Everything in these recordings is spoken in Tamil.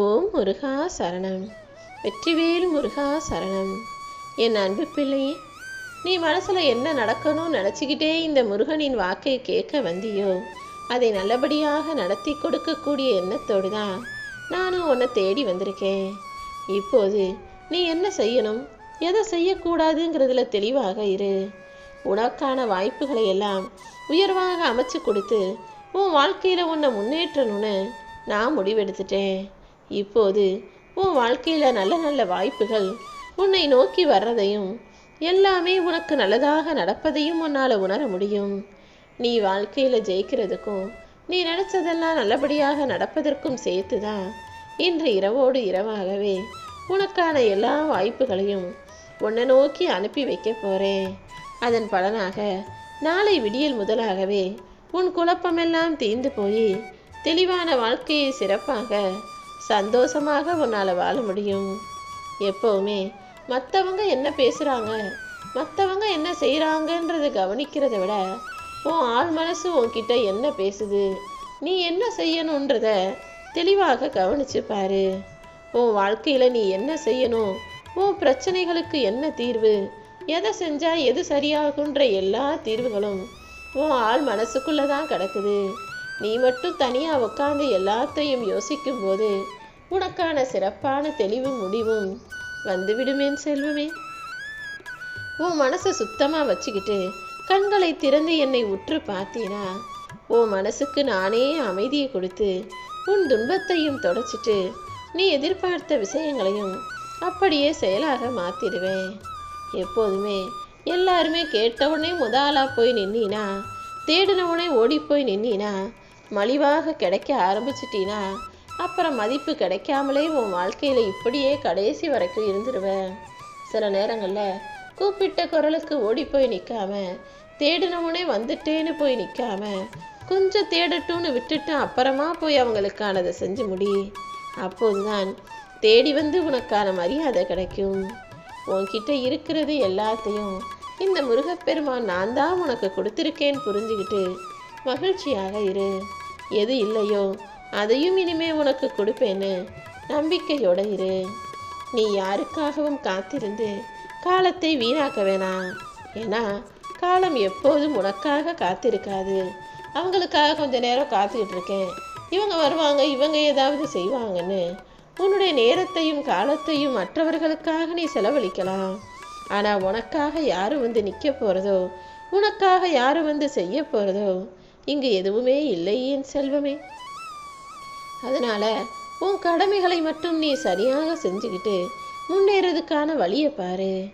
ஓம் முருகா சரணம். வெற்றிவேல் முருகா சரணம். என் அன்பு பிள்ளையே நீ மனசில் என்ன நடக்கணும்னு நினச்சிக்கிட்டே இந்த முருகனின் வாக்கை கேட்க வந்தியோ? அதை நல்லபடியாக நடத்தி கொடுக்கக்கூடிய எண்ணத்தோடு தான் நானும் உன்னை தேடி வந்திருக்கேன். இப்போது நீ என்ன செய்யணும்? எதை செய்யக்கூடாதுங்கிறதுல தெளிவாக இரு. உனக்கான வாய்ப்புகளை எல்லாம் உயர்வாக அமைச்சு கொடுத்து உன் வாழ்க்கையில் உன்னை முன்னேற்றணும்னு நான் முடிவெடுத்துட்டேன். இப்போது உன் வாழ்க்கையில் நல்ல நல்ல வாய்ப்புகள் உன்னை நோக்கி வர்றதையும் எல்லாமே உனக்கு நல்லதாக நடப்பதையும் உன்னால் உணர முடியும். நீ வாழ்க்கையில் ஜெயிக்கிறதுக்கும் நீ நினச்சதெல்லாம் நல்லபடியாக நடப்பதற்கும் சேர்த்து தான் இன்று இரவோடு இரவாகவே உனக்கான எல்லா வாய்ப்புகளையும் உன்னை நோக்கி அனுப்பி வைக்க போகிறேன் அதன் பலனாக நாளை விடியல் முதலாகவே உன் குழப்பமெல்லாம் தீர்ந்து போய் தெளிவான வாழ்க்கையை சிறப்பாக சந்தோஷமாக உன்னால் வாழ முடியும். எப்போவுமே மற்றவங்க என்ன பேசுகிறாங்க மற்றவங்க என்ன செய்கிறாங்கன்றதை கவனிக்கிறத விட உன் ஆள் மனசு உன்கிட்ட என்ன பேசுது நீ என்ன செய்யணுன்றத தெளிவாக கவனிச்சு பாரு. உன் வாழ்க்கையில் நீ என்ன செய்யணும் உன் பிரச்சனைகளுக்கு என்ன தீர்வு எதை செஞ்சால் எது சரியாகுன்ற எல்லா தீர்வுகளும் உன் ஆள் மனசுக்குள்ளே தான் கிடக்குது. நீ மட்டும் தனியாக உட்காந்து எல்லாத்தையும் யோசிக்கும்போது உனக்கான சிறப்பான தெளிவும் முடிவும் வந்துவிடுமேன் செல்வமே. உன் மனசை சுத்தமாக வச்சுக்கிட்டு கண்களை திறந்து என்னை உற்று பார்த்தீனா உன் மனசுக்கு நானே அமைதியை கொடுத்து உன் துன்பத்தையும் தொடச்சிட்டு நீ எதிர்பார்த்த விஷயங்களையும் அப்படியே செயலாக மாற்றிடுவேன் எப்போதுமே எல்லாருமே கேட்டவுடனே முதலாக போய் நின்னா தேடினவுடனே ஓடி போய் நின்னா மலிவாக கிடைக்க ஆரம்பிச்சிட்டினா அப்புறம் மதிப்பு கிடைக்காமலே உன் வாழ்க்கையில் இப்படியே கடைசி வரைக்கும் இருந்துருவேன். சில நேரங்களில் கூப்பிட்ட குரலுக்கு ஓடி போய் நிற்காம தேடினவுனே வந்துட்டேன்னு போய் நிற்காம கொஞ்சம் தேடட்டும்னு விட்டுட்டு அப்புறமா போய் அவங்களுக்கானதை செஞ்சு முடி. அப்போதுதான் தேடி வந்து உனக்கான மரியாதை கிடைக்கும். உன்கிட்ட இருக்கிறது எல்லாத்தையும் இந்த முருகப்பெருமான் நான் தான் உனக்கு கொடுத்துருக்கேன்னு புரிஞ்சுக்கிட்டு மகிழ்ச்சியாக இரு. எது இல்லையோ அதையும் இனிமே உனக்கு கொடுப்பேன்னு நம்பிக்கையோட இரு. நீ யாருக்காகவும் காத்திருந்து காலத்தை வீணாக்க வேணாம். ஏன்னா காலம் எப்போதும் உனக்காக காத்திருக்காது. அவங்களுக்காக கொஞ்ச நேரம் காத்துக்கிட்டு இருக்கேன். இவங்க வருவாங்க இவங்க ஏதாவது செய்வாங்கன்னு உன்னுடைய நேரத்தையும் காலத்தையும் மற்றவர்களுக்காக நீ செலவழிக்கலாம். ஆனால் உனக்காக யார் வந்து நிற்க போகிறதோ உனக்காக யார் வந்து செய்ய போகிறதோ இங்கு எதுவுமே இல்லை என் செல்வமே. அதனால் உன் கடமைகளை மட்டும் நீ சரியாக செஞ்சுக்கிட்டு முன்னேறதுக்கான வழியை பாரு.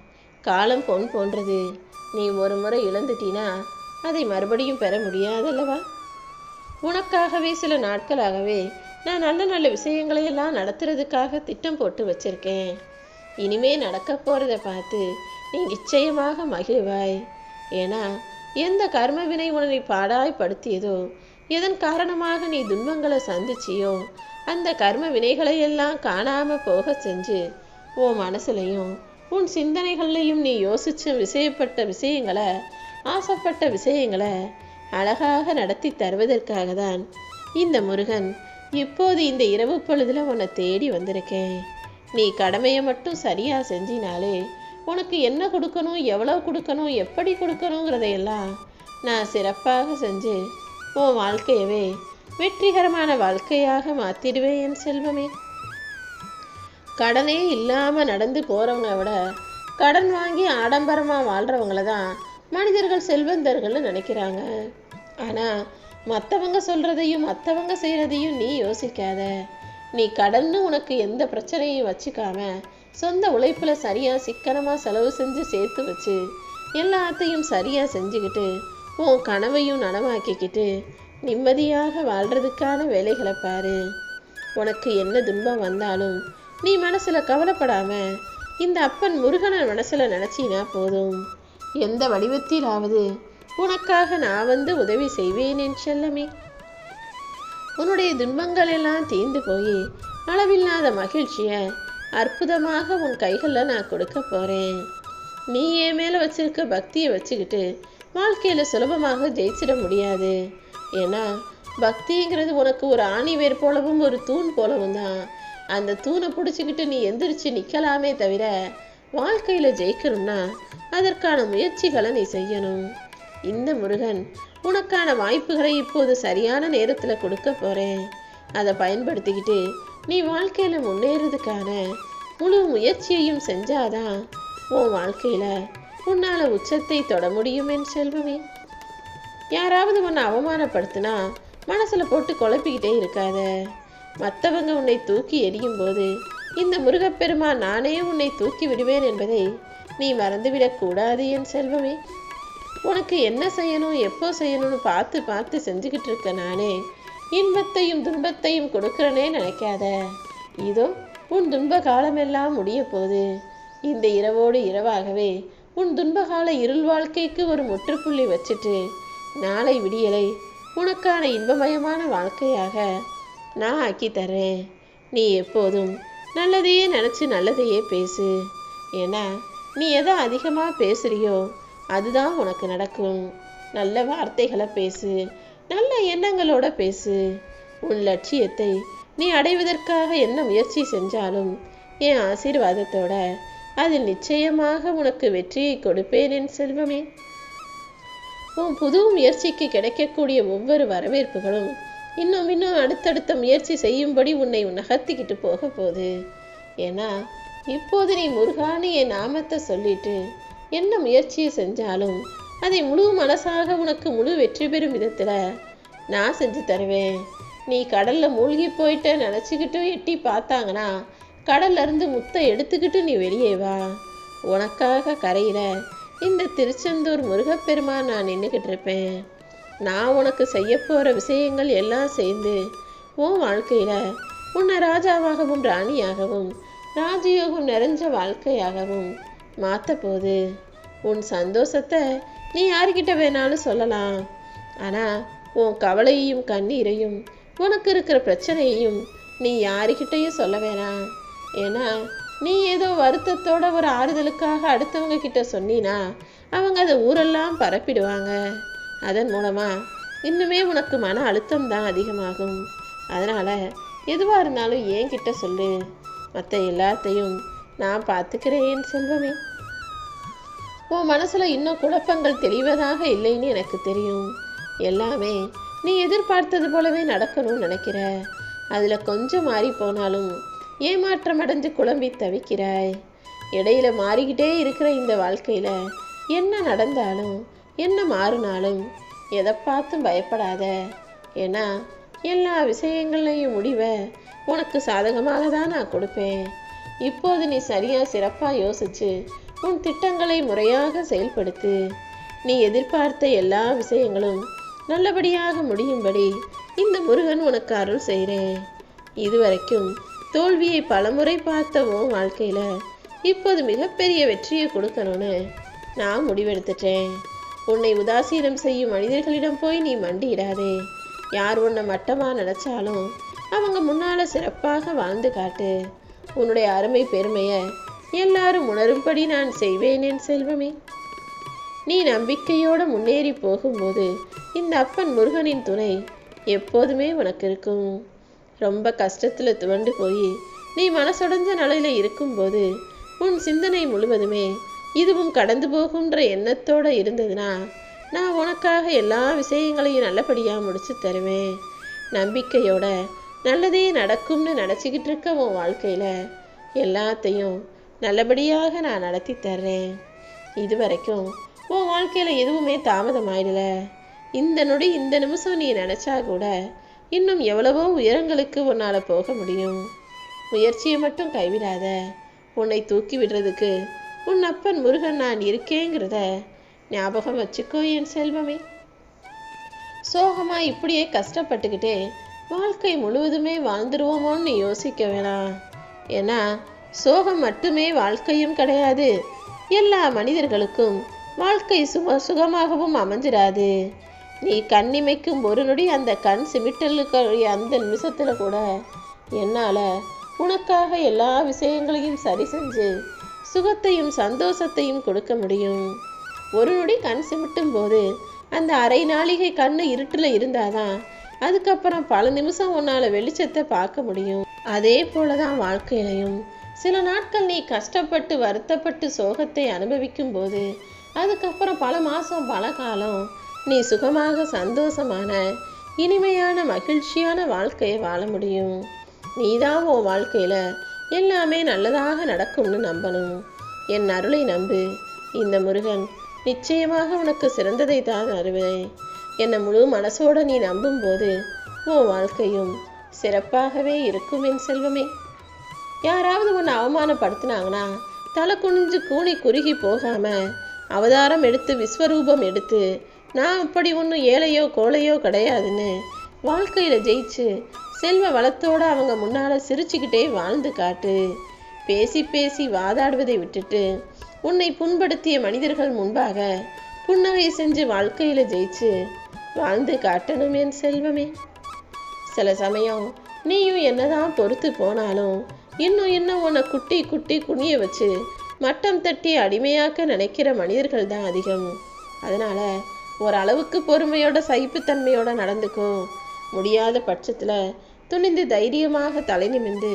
காலம் பொன் போன்றது. நீ ஒரு முறை இழந்துட்டினா அதை மறுபடியும் பெற முடியாதல்லவா? உனக்காகவே சில நாட்களாகவே நான் நல்ல நல்ல விஷயங்களையெல்லாம் நடத்துறதுக்காக திட்டம் போட்டு வச்சிருக்கேன். இனிமே நடக்க போகிறத பார்த்து நீ நிச்சயமாக மகிழ்வாய். ஏன்னா எந்த கர்ம வினை உன்னை பாடாய்படுத்தியதோ எதன் காரணமாக நீ துன்பங்களை சந்திச்சியோ அந்த கர்ம வினைகளை எல்லாம் காணாம போக செஞ்சு உன் மனசுலையும் உன் சிந்தனைகள்லையும் நீ யோசிச்ச விஷயப்பட்ட விஷயங்களை ஆசைப்பட்ட விஷயங்களை அழகாக நடத்தி தருவதற்காக தான் இந்த முருகன் இப்போது இந்த இரவு பொழுதுல உன்னை தேடி வந்திருக்கேன். நீ கடமையை மட்டும் சரியா செஞ்சினாலே உனக்கு என்ன கொடுக்கணும் எவ்வளோ கொடுக்கணும் எப்படி கொடுக்கணுங்கிறதையெல்லாம் நான் சிறப்பாக செஞ்சு உன் வாழ்க்கையவே வெற்றிகரமான வாழ்க்கையாக மாற்றிடுவேன் என் செல்வமே. கடனே இல்லாமல் நடந்து போகிறவங்கள விட கடன் வாங்கி ஆடம்பரமாக வாழ்கிறவங்கள தான் மனிதர்கள் செல்வந்தர்கள்னு நினைக்கிறாங்க. ஆனால் மற்றவங்க சொல்கிறதையும் மற்றவங்க செய்கிறதையும் நீ யோசிக்காத. நீ கடன்னு உனக்கு எந்த பிரச்சனையும் வச்சுக்காம சொந்த உழைப்பில் சரியாக சிக்கனமாக செலவு செஞ்சு சேர்த்து வச்சு எல்லாத்தையும் சரியாக செஞ்சுக்கிட்டு உன் கனவையும் நனவாக்கிக்கிட்டு நிம்மதியாக வாழ்கிறதுக்கான வேலைகளை பாரு. உனக்கு என்ன துன்பம் வந்தாலும் நீ மனசில் கவலைப்படாமல் இந்த அப்பன் முருகனை மனசில் நினச்சினா போதும். எந்த வடிவத்திலாவது உனக்காக நான் வந்து உதவி செய்வேன் என் செல்லமே. உன்னுடைய துன்பங்கள் எல்லாம் தீர்ந்து போய் அளவில்லாத மகிழ்ச்சியை அற்புதமாக உன் கைகளில் நான் கொடுக்க போகிறேன் நீ என் மேலே வச்சிருக்க பக்தியை வச்சுக்கிட்டு வாழ்க்கையில் சுலபமாக ஜெயிச்சிட முடியாது. ஏன்னா பக்திங்கிறது உனக்கு ஒரு ஆணி வேர் போலவும் ஒரு தூண் போலவும் தான். அந்த தூணை பிடிச்சிக்கிட்டு நீ எந்திரிச்சு நிற்கலாமே தவிர வாழ்க்கையில் ஜெயிக்கணும்னா அதற்கான முயற்சிகளை நீ செய்யணும். இந்த முருகன் உனக்கான வாய்ப்புகளை இப்போது சரியான நேரத்தில் கொடுக்க போகிறேன் அதை பயன்படுத்திக்கிட்டு நீ வாழ்க்கையில் முன்னேறதுக்கான முழு முயற்சியையும் செஞ்சாதான் உன் வாழ்க்கையில் உன்னால் உச்சத்தை தொட முடியும் என் செல்வமே. யாராவது உன்னை அவமானப்படுத்தினா மனசில் போட்டு குழப்பிக்கிட்டே இருக்காத. மற்றவங்க உன்னை தூக்கி எரியும் போது இந்த முருகப்பெருமா நானே உன்னை தூக்கி விடுவேன் என்பதை நீ மறந்துவிடக் கூடாது என் செல்வமே. உனக்கு என்ன செய்யணும் எப்போ செய்யணும்னு பார்த்து பார்த்து செஞ்சுக்கிட்டு இருக்க நானே இன்பத்தையும் துன்பத்தையும் கொடுக்குறனே நினைக்காத. இதோ உன் துன்ப காலமெல்லாம் முடிய போகுது இந்த இரவோடு இரவாகவே உன் துன்பகால இருள் வாழ்க்கைக்கு ஒரு முற்றுப்புள்ளி வச்சுட்டு நாளை விடியலை உனக்கான இன்பமயமான வாழ்க்கையாக நான் ஆக்கி தரேன் நீ எப்போதும் நல்லதையே நினச்சி நல்லதையே பேசு. ஏன்னா நீ எதை அதிகமாக பேசுறியோ அதுதான் உனக்கு நடக்கும். நல்ல வார்த்தைகளை பேசு. நல்ல எண்ணங்களோட பேசு. உன் லட்சியத்தை நீ அடைவதற்காக என்ன முயற்சி செஞ்சாலும் என் ஆசீர்வாதத்தோட அதில் நிச்சயமாக உனக்கு வெற்றியை கொடுப்பேன் என் செல்வமே. உன் புது முயற்சிக்கு கிடைக்கக்கூடிய ஒவ்வொரு வரவேற்புகளும் இன்னும் இன்னும் அடுத்தடுத்த முயற்சி செய்யும்படி உன்னை நகர்த்திக்கிட்டு போக போகுது. ஏன்னா இப்போது நீ முருகான்னு என் நாமத்தை சொல்லிட்டு என்ன முயற்சியை செஞ்சாலும் அதை முழு மனசாக உனக்கு முழு வெற்றி பெறும் விதத்தில் நான் செஞ்சு தருவேன். நீ கடலில் மூழ்கி போயிட்ட நினச்சிக்கிட்டு எட்டி பார்த்தாங்கன்னா கடல்ல இருந்து முத்தை எடுத்துக்கிட்டு நீ வெளியே வா. உனக்காக கரையில இந்த திருச்செந்தூர் முருகப்பெருமான் நான் நின்றுக்கிட்டு இருப்பேன். நான் உனக்கு செய்ய போகிற விஷயங்கள் எல்லாம் சேர்ந்து உன் வாழ்க்கையில் உன்னை ராஜாவாகவும் ராணியாகவும் ராஜயோகம் நிறைஞ்ச வாழ்க்கையாகவும் மாற்ற போது உன் சந்தோஷத்தை நீ யார்கிட்ட வேணாலும் சொல்லலாம். ஆனால் உன் கவலையையும் கண்ணீரையும் உனக்கு இருக்கிற பிரச்சனையையும் நீ யாருக்கிட்டையும் சொல்ல வேணாம். ஏன்னா நீ ஏதோ வருத்தத்தோட ஒரு ஆறுதலுக்காக அடுத்தவங்க கிட்ட சொன்னினா அவங்க அதை ஊரெல்லாம் பரப்பிடுவாங்க. அதன் மூலமாக இன்னுமே உனக்கு மன அழுத்தம் தான் அதிகமாகும். அதனால் எதுவாக இருந்தாலும் என்கிட்ட சொல்லு. மற்ற எல்லாத்தையும் நான் பார்த்துக்கிறேன் செல்வமே. உன் மனசுல இன்னும் குழப்பங்கள் தெளிவதாக இல்லைன்னு எனக்கு தெரியும். எல்லாமே நீ எதிர்பார்த்தது போலவே நடக்கணும்னு நினைக்கிற. அதுல கொஞ்சம் மாறி போனாலும் ஏமாற்றம் அடைஞ்சு குழம்பி தவிக்கிறாய். இடையில மாறிக்கிட்டே இருக்கிற இந்த வாழ்க்கையில என்ன நடந்தாலும் என்ன மாறினாலும் எதை பார்த்தும் பயப்படாத. ஏன்னா எல்லா விஷயங்கள்லையும் முடிவை உனக்கு சாதகமாக தான் நான் கொடுப்பேன். இப்போது நீ சரியாக சிறப்பாக யோசிச்சு உன் திட்டங்களை முறையாக செயல்படுத்து. நீ எதிர்பார்த்த எல்லா விஷயங்களும் நல்லபடியாக முடியும்படி இந்த முருகன் உனக்கு அருள் செய்கிறேன் இதுவரைக்கும் தோல்வியை பலமுறை பார்த்த உன் வாழ்க்கையில் இப்போது மிகப்பெரிய வெற்றியை கொடுக்கணும்னு நான் முடிவெடுத்துட்டேன். உன்னை உதாசீனம் செய்யும் மனிதர்களிடம் போய் நீ மண்டியிடாதே. யார் உன்னை மட்டமாக நினச்சாலும் அவங்க முன்னால் சிறப்பாக வாழ்ந்து காட்டு. உன்னுடைய அருமை பெருமையை எல்லாரும் உணரும்படி நான் செய்வேன் என் செல்வமே. நீ நம்பிக்கையோடு முன்னேறி போகும்போது இந்த அப்பன் முருகனின் துணை எப்போதுமே உனக்கு இருக்கும். ரொம்ப கஷ்டத்தில் துவண்டு போய் நீ மனசுடைஞ்ச நிலையில் இருக்கும்போது உன் சிந்தனை முழுவதுமே இதுவும் கடந்து போகுன்ற எண்ணத்தோடு இருந்ததுன்னா நான் உனக்காக எல்லா விஷயங்களையும் நல்லபடியாக முடிச்சு தருவேன். நம்பிக்கையோட நல்லதே நடக்கும்னு நினச்சிக்கிட்டு இருக்க உன் வாழ்க்கையில் எல்லாத்தையும் நல்லபடியாக நான் நடத்தி தர்றேன். இது வரைக்கும் உன் வாழ்க்கையில் எதுவுமே தாமதமாயிடல. இந்த நொடி இந்த நிமிஷம் நீ நினச்சா கூட இன்னும் எவ்வளவோ உயரங்களுக்கு உன்னால் போக முடியும். முயற்சியை மட்டும் கைவிடாத. உன்னை தூக்கி விடுறதுக்கு உன் அப்பன் முருகன் நான் இருக்கேங்கிறத ஞாபகம் வச்சுக்கோ என் செல்வமே. சோகமாக இப்படியே கஷ்டப்பட்டுக்கிட்டே வாழ்க்கை முழுவதுமே வாழ்ந்துருவோமோன்னு யோசிக்க வேணாம். ஏன்னா சோகம் மட்டுமே வாழ்க்கையும் கிடையாது. எல்லா மனிதர்களுக்கும் வாழ்க்கை சும சுகமாகவும் அமைஞ்சிடாது நீ கண்ணிமைக்கும் ஒரு நொடி அந்த கண் சிமிட்டலுக்கு அந்த நிமிஷத்துல கூட என்னால உனக்காக எல்லா விஷயங்களையும் சரி செஞ்சு சுகத்தையும் சந்தோஷத்தையும் கொடுக்க முடியும். ஒரு நொடி கண் சிமிட்டும் போது அந்த அரை நாளிகை கண்ணு இருட்டுல இருந்தாதான் அதுக்கப்புறம் பல நிமிஷம் உன்னால வெளிச்சத்தை பார்க்க முடியும். அதே போலதான் வாழ்க்கையிலையும் சில நாட்கள் நீ கஷ்டப்பட்டு வருத்தப்பட்டு சோகத்தை அனுபவிக்கும் போது அதுக்கப்புறம் பல மாதம் பல காலம் நீ சுகமாக சந்தோஷமான இனிமையான மகிழ்ச்சியான வாழ்க்கையை வாழ முடியும். நீதான் உன் வாழ்க்கையில் எல்லாமே நல்லதாக நடக்கும்னு நம்பணும். என் அருளை நம்பு. இந்த முருகன் நிச்சயமாக உனக்கு சிறந்ததை தான் அருவேன் என்னை முழு மனசோட நீ நம்பும்போது உன் வாழ்க்கையும் சிறப்பாகவே இருக்கும் என் செல்வமே. யாராவது உன்னை அவமானப்படுத்தினாங்கன்னா தலை குனிஞ்சு கூனி குறுகி போகாமல் அவதாரம் எடுத்து விஸ்வரூபம் எடுத்து நான் அப்படி ஒன்றும் ஏழையோ கோழையோ கிடையாதுன்னு வாழ்க்கையில் ஜெயிச்சு செல்வ வளத்தோடு அவங்க முன்னால் சிரிச்சுக்கிட்டே வாழ்ந்து காட்டு. பேசி பேசி வாதாடுவதை விட்டுட்டு உன்னை புண்படுத்திய மனிதர்கள் முன்பாக புன்னகை செஞ்சு வாழ்க்கையில் ஜெயிச்சு வாழ்ந்து காட்டணும் என் செல்வமே. சில சமயம் நீயும் என்னதான் பொறுத்து போனாலும் இன்னும் இன்னும் உன்னை குட்டி குட்டி குனிய வச்சு மட்டம் தட்டி அடிமையாக்க நினைக்கிற மனிதர்கள் தான் அதிகம். அதனால ஓரளவுக்கு பொறுமையோட சகிப்புத்தன்மையோட நடந்துக்கும் முடியாத பட்சத்தில் துணிந்து தைரியமாக தலை நிமிர்ந்து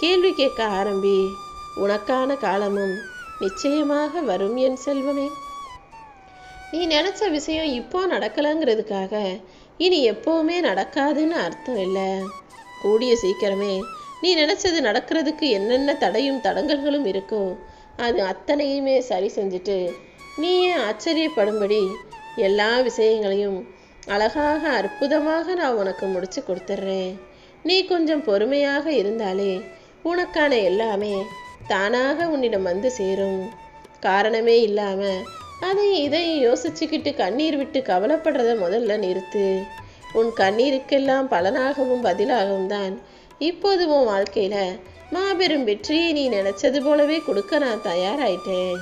கேள்வி கேட்க ஆரம்பி உனக்கான காலமும் நிச்சயமாக வரும் என் செல்வமே. நீ நினைச்ச விஷயம் இப்போ நடக்கலைங்கிறதுக்காக இனி எப்போவுமே நடக்காதுன்னு அர்த்தம் இல்லை. கூடிய சீக்கிரமே நீ நினச்சது நடக்கிறதுக்கு என்னென்ன தடையும் தடங்கல்களும் இருக்கோ அது அத்தனையுமே சரி செஞ்சுட்டு நீயே ஆச்சரியப்படும்படி எல்லா விஷயங்களையும் அழகாக அற்புதமாக நான் உனக்கு முடிச்சு கொடுத்துட்றேன். நீ கொஞ்சம் பொறுமையாக இருந்தாலே உனக்கான எல்லாமே தானாக உன்னிடம் வந்து சேரும். காரணமே இல்லாமல் அதையும் இதையும் யோசிச்சுக்கிட்டு கண்ணீர் விட்டு கவலைப்படுறத முதல்ல நிறுத்து. உன் கண்ணீருக்கெல்லாம் பலனாகவும் பதிலாகவும் தான் இப்போது உன் வாழ்க்கையில மாபெரும் வெற்றியை நீ நினைச்சது போலவே கொடுக்க நான் தயாராயிட்டேன்.